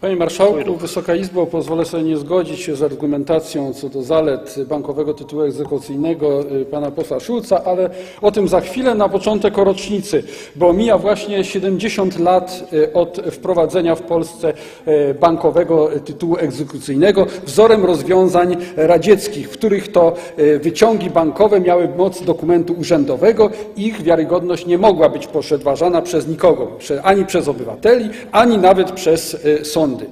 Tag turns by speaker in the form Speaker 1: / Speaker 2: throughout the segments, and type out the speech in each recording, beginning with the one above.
Speaker 1: Panie Marszałku, Wysoka Izbo, pozwolę sobie nie zgodzić się z argumentacją co do zalet bankowego tytułu egzekucyjnego y, pana posła Szulca, ale o tym za chwilę. Na początek o rocznicy, bo mija właśnie 70 lat y, od wprowadzenia w Polsce y, bankowego tytułu egzekucyjnego wzorem rozwiązań radzieckich, w których to wyciągi bankowe miały moc dokumentu urzędowego. Ich wiarygodność nie mogła być podważana przez nikogo, ani przez obywateli, ani nawet przez sądy. rządy.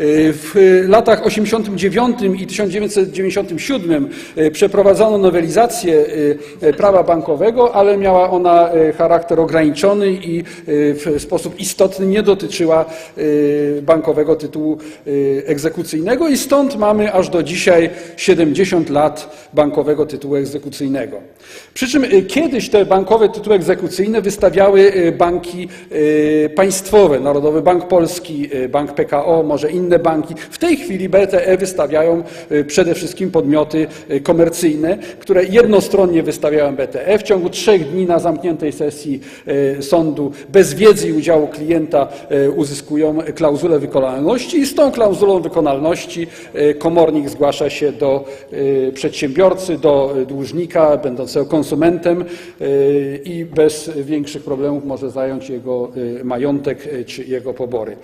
Speaker 1: W latach 89 i 1997 y, przeprowadzono nowelizację y, prawa bankowego, ale miała ona charakter ograniczony i w sposób istotny nie dotyczyła bankowego tytułu egzekucyjnego i stąd mamy aż do dzisiaj 70 lat bankowego tytułu egzekucyjnego. Przy czym kiedyś te bankowe tytuły egzekucyjne wystawiały banki państwowe, Narodowy Bank Polski, Bank PKO, może inne banki. W tej chwili BTE wystawiają y, przede wszystkim podmioty y, komercyjne, które jednostronnie wystawiają BTE. W ciągu trzech dni na zamkniętej sesji y, sądu bez wiedzy i udziału klienta uzyskują klauzulę wykonalności i z tą klauzulą wykonalności komornik zgłasza się do przedsiębiorcy, do dłużnika będącego konsumentem i bez większych problemów może zająć jego majątek czy jego pobory.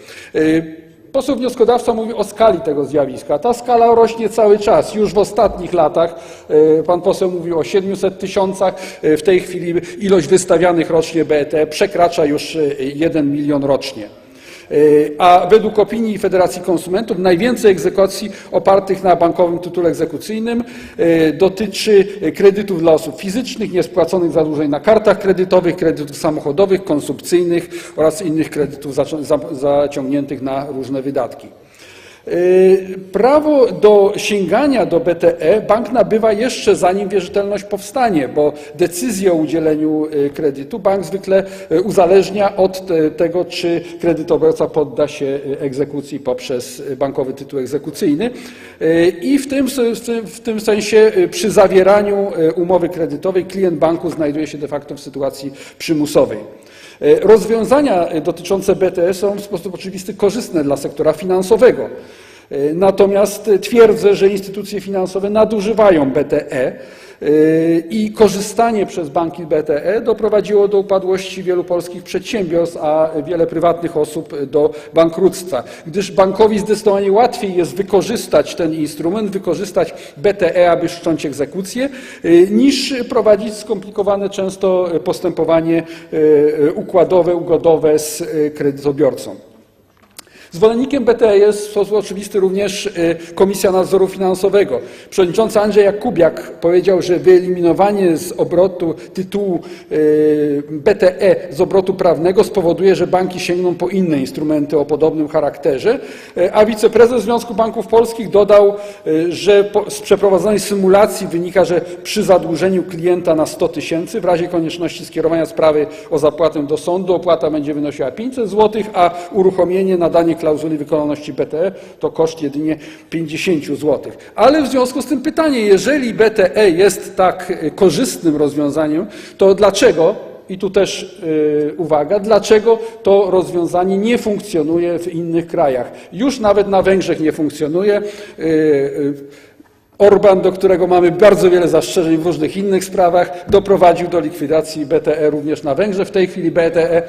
Speaker 1: Poseł wnioskodawca mówi o skali tego zjawiska. Ta skala rośnie cały czas. Już w ostatnich latach e, pan poseł mówił o 700 tysiącach. E, W tej chwili ilość wystawianych rocznie BET przekracza już e, 1 milion rocznie. E, A według opinii Federacji Konsumentów najwięcej egzekucji opartych na bankowym tytule egzekucyjnym e, dotyczy kredytów dla osób fizycznych, niespłaconych zadłużeń na kartach kredytowych, kredytów samochodowych, konsumpcyjnych oraz innych kredytów zacią- za- zaciągniętych na różne wydatki. Yy, Prawo do sięgania do BTE bank nabywa jeszcze zanim wierzytelność powstanie, bo decyzję o udzieleniu yy, kredytu bank zwykle yy, uzależnia od te- tego, czy kredytobiorca podda się egzekucji poprzez bankowy tytuł egzekucyjny. I w tym, w tym- sensie przy zawieraniu umowy kredytowej klient banku znajduje się de facto w sytuacji przymusowej. E, Rozwiązania e, dotyczące BTS są w sposób oczywisty korzystne dla sektora finansowego. E, Natomiast twierdzę, że instytucje finansowe nadużywają BTE i korzystanie przez banki BTE doprowadziło do upadłości wielu polskich przedsiębiorstw, a wiele prywatnych osób do bankructwa, gdyż bankowi zdecydowanie łatwiej jest wykorzystać ten instrument, wykorzystać BTE, aby wszcząć egzekucję, y, niż prowadzić skomplikowane często postępowanie y, y, układowe, ugodowe z kredytobiorcą. Zwolennikiem BTE jest w oczywisty również y, Komisja Nadzoru Finansowego. Przewodniczący Andrzej Jakubiak powiedział, że wyeliminowanie z obrotu tytułu y, BTE z obrotu prawnego spowoduje, że banki sięgną po inne instrumenty o podobnym charakterze, y, a wiceprezes Związku Banków Polskich dodał, że z przeprowadzonej symulacji wynika, że przy zadłużeniu klienta na 100 tysięcy w razie konieczności skierowania sprawy o zapłatę do sądu opłata będzie wynosiła 500 zł, a uruchomienie, nadanie klauzuli wykonalności BTE to koszt jedynie 50 zł. Ale w związku z tym pytanie, jeżeli BTE jest tak y, korzystnym rozwiązaniem, to dlaczego i tu też y, uwaga, dlaczego to rozwiązanie nie funkcjonuje w innych krajach. Już nawet na Węgrzech nie funkcjonuje. Y, Orban, do którego mamy bardzo wiele zastrzeżeń w różnych innych sprawach, doprowadził do likwidacji BTE również na Węgrzech. W tej chwili BTE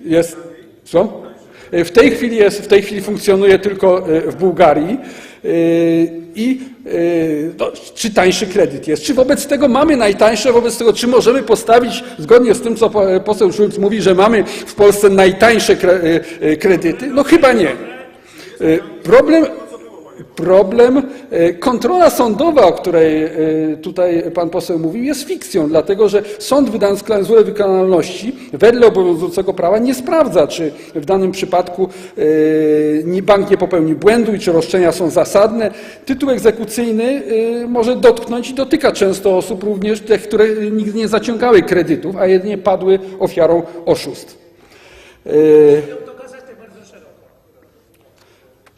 Speaker 1: jest. Co? W tej chwili, jest, w tej chwili funkcjonuje tylko y, w Bułgarii. Y, I y, no, czy tańszy kredyt jest? Czy wobec tego mamy najtańsze? Wobec tego, czy możemy postawić, zgodnie z tym, co po- poseł Schulz mówi, że mamy w Polsce najtańsze kre- kredyty? No chyba nie. Problem, problem, y, kontrola sądowa, o której y, tutaj pan poseł mówił, jest fikcją, dlatego że sąd wydając klauzulę wykonalności wedle obowiązującego prawa nie sprawdza, czy w danym przypadku nie- bank nie popełni błędu i czy roszczenia są zasadne. Tytuł egzekucyjny może dotknąć i dotyka często osób również tych, które nigdy nie zaciągały kredytów, a jedynie padły ofiarą oszustw.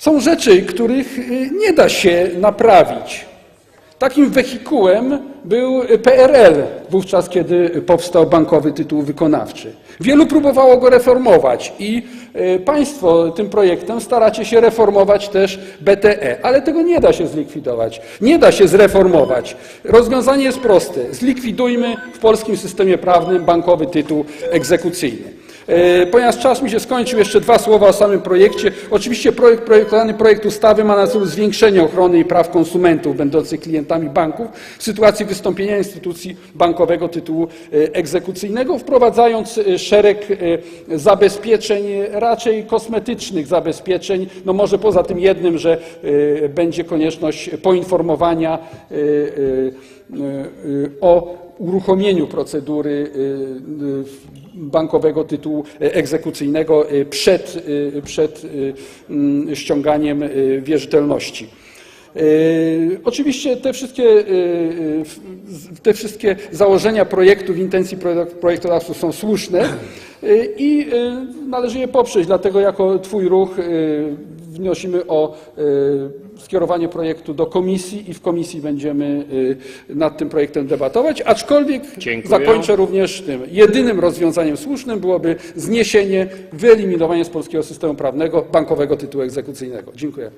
Speaker 1: Y, Są rzeczy, których y, nie da się naprawić. Takim wehikułem był PRL, wówczas kiedy powstał bankowy tytuł wykonawczy. Wielu próbowało go reformować i e, Państwo tym projektem staracie się reformować też BTE, ale tego nie da się zlikwidować, nie da się zreformować. Rozwiązanie jest proste. Zlikwidujmy w polskim systemie prawnym bankowy tytuł egzekucyjny. E, Ponieważ czas mi się skończył, jeszcze dwa słowa o samym projekcie. Oczywiście projekt, projektowany projekt ustawy ma na celu zwiększenie ochrony i praw konsumentów będących klientami banków w sytuacji wystąpienia instytucji bankowego tytułu e, egzekucyjnego, wprowadzając e, szereg zabezpieczeń, raczej kosmetycznych zabezpieczeń, no może poza tym jednym, że będzie konieczność poinformowania o uruchomieniu procedury bankowego tytułu egzekucyjnego y, przed, y, przed mm, ściąganiem wierzytelności. Y, Oczywiście te wszystkie, y, w- te wszystkie założenia projektu w intencji projek- projektodawców są słuszne i należy je poprzeć. Dlatego jako Twój ruch wnosimy o skierowanie projektu do komisji i w komisji będziemy nad tym projektem debatować, aczkolwiek
Speaker 2: Dziękuję.
Speaker 1: zakończę również tym. Jedynym rozwiązaniem słusznym byłoby zniesienie, wyeliminowanie z polskiego systemu prawnego bankowego tytułu egzekucyjnego. Dziękuję.